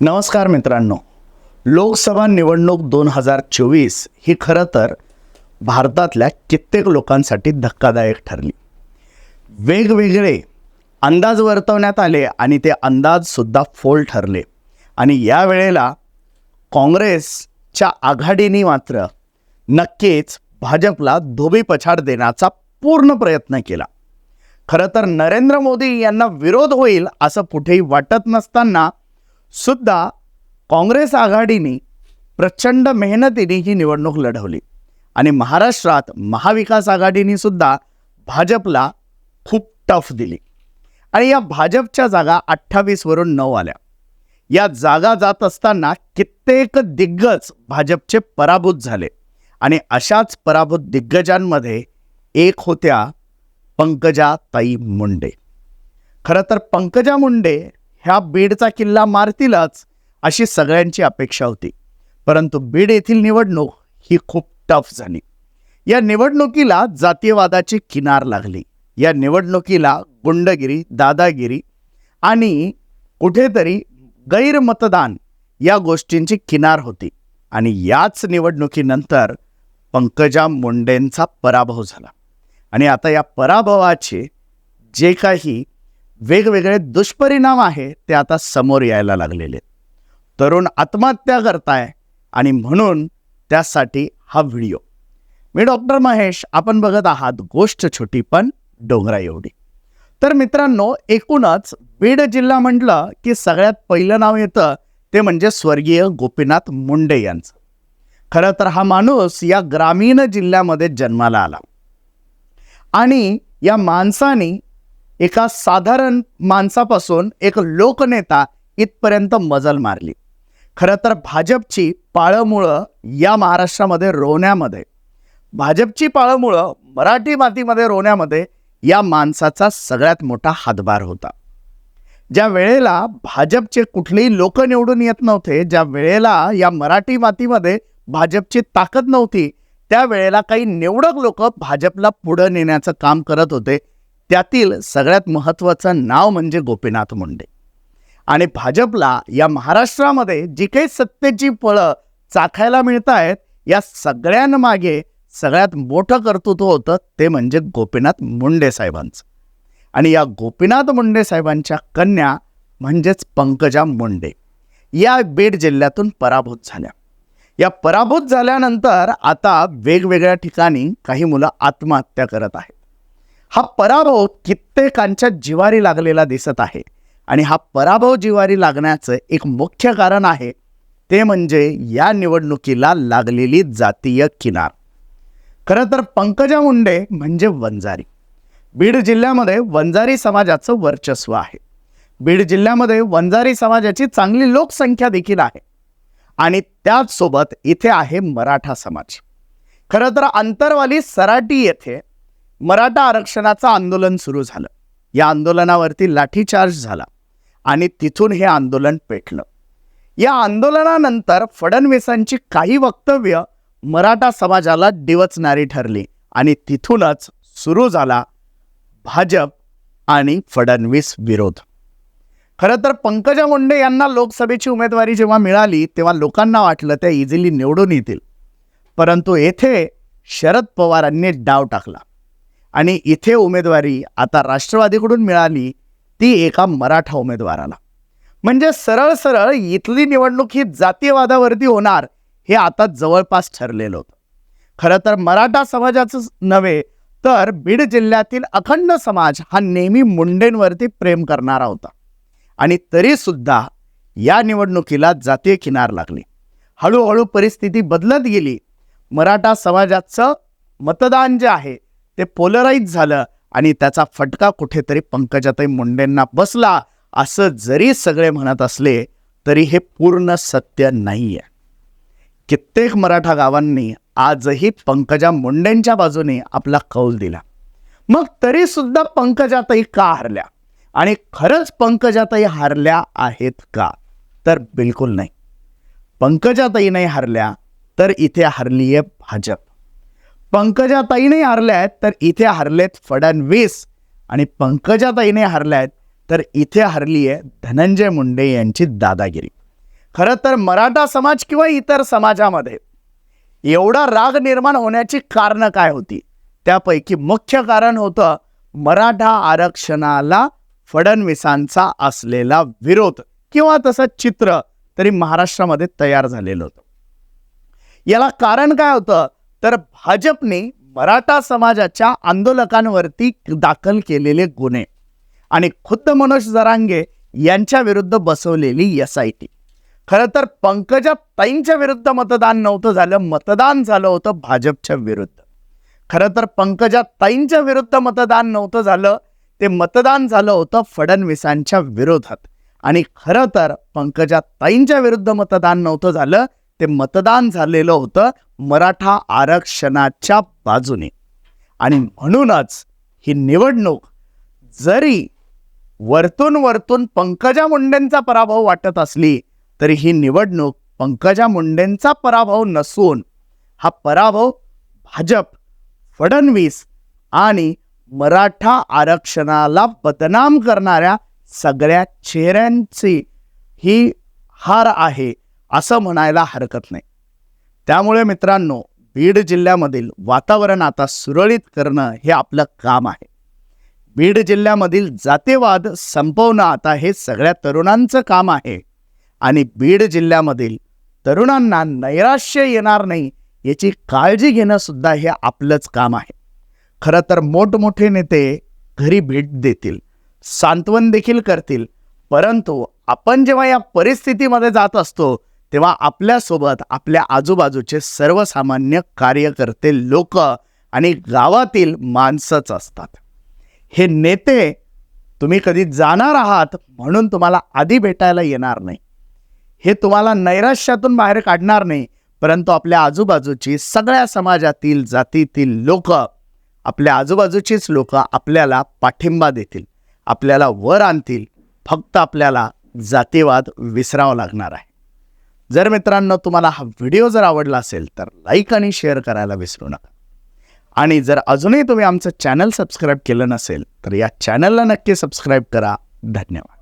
नमस्कार मित्रांनो. लोकसभा निवडणूक दोन हजार चोवीस ही खरं तर भारतातल्या कित्येक लोकांसाठी धक्कादायक ठरली. वेगवेगळे अंदाज वर्तवण्यात आले आणि ते अंदाजसुद्धा फोल ठरले. आणि या वेळेला काँग्रेसच्या आघाडीने मात्र नक्कीच भाजपला धोबी पछाड देण्याचा पूर्ण प्रयत्न केला. खरं तर नरेंद्र मोदी यांना विरोध होईल असं कुठेही वाटत नसताना सुद्धा काँग्रेस आघाडीने प्रचंड मेहनतीने ही निवडणूक लढवली. आणि महाराष्ट्रात महाविकास आघाडीने सुद्धा भाजपला खूप टफ दिली. आणि या भाजपच्या जागा अठ्ठावीसवरून नऊ आल्या. या जागा जात असताना कित्येक दिग्गज भाजपचे पराभूत झाले. आणि अशाच पराभूत दिग्गजांमध्ये एक होत्या पंकजा ताई मुंडे. खरं तर पंकजा मुंडे ह्या बीडचा किल्ला मारतीलच अशी सगळ्यांची अपेक्षा होती. परंतु बीड येथील निवडणूक ही खूप टफ झाली. या निवडणुकीला जातीयवादाची किनार लागली. या निवडणुकीला गुंडगिरी दादागिरी आणि कुठेतरी गैरमतदान या गोष्टींची किनार होती आणि याच निवडणुकीनंतर पंकजा मुंडेंचा पराभव झाला. आणि आता या पराभवाचे जे काही वेगवेगळे दुष्परिणाम आहे ते आता समोर यायला लागलेले. तरुण आत्महत्या करताय आणि म्हणून त्यासाठी हा व्हिडिओ. मी डॉक्टर महेश आपण बघत आहात गोष्ट छोटी पण डोंगरा एवढी. तर मित्रांनो एकूणच बीड जिल्हा म्हटलं की सगळ्यात पहिलं नाव येतं ते म्हणजे स्वर्गीय गोपीनाथ मुंडे यांचं. खरं तर हा माणूस या ग्रामीण जिल्ह्यामध्ये जन्माला आला. आणि या माणसाने एका साधारण माणसापासून एक लोकनेता इथपर्यंत मजल मारली. खरं तर भाजपची पाळंमुळं या महाराष्ट्रामध्ये रोवण्यामध्ये भाजपची पाळंमुळं मराठी मातीमध्ये रोवण्यामध्ये या माणसाचा सगळ्यात मोठा हातभार होता. ज्या वेळेला भाजपचे कुठलेही लोक निवडून येत नव्हते ज्या वेळेला या मराठी मातीमध्ये भाजपची ताकद नव्हती त्यावेळेला काही निवडक लोक भाजपला पुढं नेण्याचं काम करत होते त्यातील सगळ्यात महत्त्वाचं नाव म्हणजे गोपीनाथ मुंडे. आणि भाजपला या महाराष्ट्रामध्ये जी काही सत्तेची फळं चाखायला मिळत आहेत या सगळ्यांमागे सगळ्यात मोठं कर्तृत्व होतं ते म्हणजे गोपीनाथ मुंडे साहेबांचं. आणि या गोपीनाथ मुंडे साहेबांच्या कन्या म्हणजेच पंकजा मुंडे या बीड जिल्ह्यातून पराभूत झाल्या. या पराभूत झाल्यानंतर आता वेगवेगळ्या ठिकाणी काही मुलं आत्महत्या करत आहेत. हा पराभव कित्येकांच्या जिवारी लागलेला दिसत आहे. आणि हा पराभव जिवारी लागण्याचं एक मुख्य कारण आहे ते म्हणजे या निवडणुकीला लागलेली जातीय किनार. खरं तर पंकजा मुंडे म्हणजे वंजारी. बीड जिल्ह्यामध्ये वंजारी समाजाचं वर्चस्व आहे. बीड जिल्ह्यामध्ये वंजारी समाजाची चांगली लोकसंख्या देखील आहे. आणि त्याचसोबत इथे आहे मराठा समाज. खरं तर अंतरवाली सराटी येथे मराठा आरक्षणाचं आंदोलन सुरू झालं. या आंदोलनावरती लाठीचार्ज झाला आणि तिथून हे आंदोलन पेटलं. या आंदोलनानंतर फडणवीसांची काही वक्तव्य मराठा समाजाला डिवचणारी ठरली आणि तिथूनच सुरू झाला भाजप आणि फडणवीस विरोध. खरं तर पंकजा मुंडे यांना लोकसभेची उमेदवारी जेव्हा मिळाली तेव्हा लोकांना वाटलं त्या इझिली निवडून येतील. परंतु येथे शरद पवारांनी डाव टाकला. आणि इथे उमेदवारी आता राष्ट्रवादीकडून मिळाली ती एका मराठा उमेदवाराला. म्हणजे सरळ सरळ इथली निवडणूक ही जातीयवादावरती होणार हे आता जवळपास ठरलेलं होतं. खरं तर मराठा समाजाचं नव्हे तर बीड जिल्ह्यातील अखंड समाज हा नेहमी मुंडेंवरती प्रेम करणारा होता. आणि तरीसुद्धा या निवडणुकीला जातीय किनार लागली. हळूहळू परिस्थिती बदलत गेली. मराठा समाजाचं मतदान जे आहे ते पोलराईज झालं आणि त्याचा फटका कुठेतरी पंकजाताई मुंडेंना बसला. असं जरी सगळे म्हणत असले तरी हे पूर्ण सत्य नाही आहे कित्येक मराठा गावांनी आजही पंकजा मुंडेंच्या बाजूने आपला कौल दिला. मग तरी सुद्धा पंकजाताई का हरल्या? आणि खरंच पंकजाताई हारल्या आहेत का? तर बिलकुल नाही. पंकजाताई नाही हारल्या तर इथे हरली आहे भाजप. पंकजाताईने हरल्या आहेत तर इथे हरलेत फडणवीस. आणि पंकजाताईने हरल्या आहेत तर इथे हरली आहे धनंजय मुंडे यांची दादागिरी. खरं तर मराठा समाज किंवा इतर समाजामध्ये एवढा राग निर्माण होण्याची कारणं काय होती? त्यापैकी मुख्य कारण होतं मराठा आरक्षणाला फडणवीसांचा असलेला विरोध किंवा तसं चित्र तरी महाराष्ट्रामध्ये तयार झालेलं होतं. याला कारण काय होतं? तर भाजपने मराठा समाजाच्या आंदोलकांवरती दाखल केलेले गुन्हे आणि खुद्द मनोज जरांगे यांच्या विरुद्ध बसवलेली एस आय टी खरं तर पंकजा ताईंच्या विरुद्ध मतदान नव्हतं झालं मतदान झालं होतं भाजपच्या विरुद्ध. खरं तर पंकजा ताईंच्या विरुद्ध मतदान नव्हतं झालं ते मतदान झालं होतं फडणवीसांच्या विरोधात. आणि खरं तर पंकजा ताईंच्या विरुद्ध मतदान नव्हतं झालं ते मतदान झालेलं होतं मराठा आरक्षणाच्या बाजूने. आणि म्हणूनच ही निवडणूक जरी वरतून वरतून पंकजा मुंडेंचा पराभव वाटत असली तरी ही निवडणूक पंकजा मुंडेंचा पराभव नसून हा पराभव भाजप फडणवीस आणि मराठा आरक्षणाला बदनाम करणाऱ्या सगळ्या चेहऱ्यांची ही हार आहे. असं म्हणायला हरकत नाही. त्यामुळे मित्रांनो बीड जिल्ह्यामधील वातावरण आता सुरळीत करणं हे आपलं काम आहे. बीड जिल्ह्यामधील जातीवाद संपवणं आता हे सगळ्या तरुणांचं काम आहे. आणि बीड जिल्ह्यामधील तरुणांना नैराश्य येणार नाही याची काळजी घेणं सुद्धा हे आपलंच काम आहे. खरं तर मोठमोठे नेते घरी भेट देतील सांत्वन देखील करतील परंतु आपण जेव्हा या परिस्थितीमध्ये जात असतो तेव्हा आपल्यासोबत आपल्या आजूबाजूचे सर्वसामान्य कार्यकर्ते लोक आणि गावातील माणसंच असतात. हे नेते तुम्ही कधी जाणार आहात म्हणून तुम्हाला आधी भेटायला येणार नाही. हे तुम्हाला नैराश्यातून बाहेर काढणार नाही परंतु आपल्या आजूबाजूची सगळ्या समाजातील जातीतील लोक आपल्या आजूबाजूचीच लोक आपल्याला पाठिंबा देतील. आपल्याला वर आणतील. फक्त आपल्याला जातीवाद विसरावा लागणार आहे. जर मित्रांनो तुम्हाला हा व्हिडिओ जर आवडला असेल तर लाईक आणि शेअर करायला विसरू नका. आणि जर अजूनही तुम्ही आमचं चॅनल सबस्क्राईब केलं नसेल तर या चॅनलला नक्की सबस्क्राईब करा. धन्यवाद.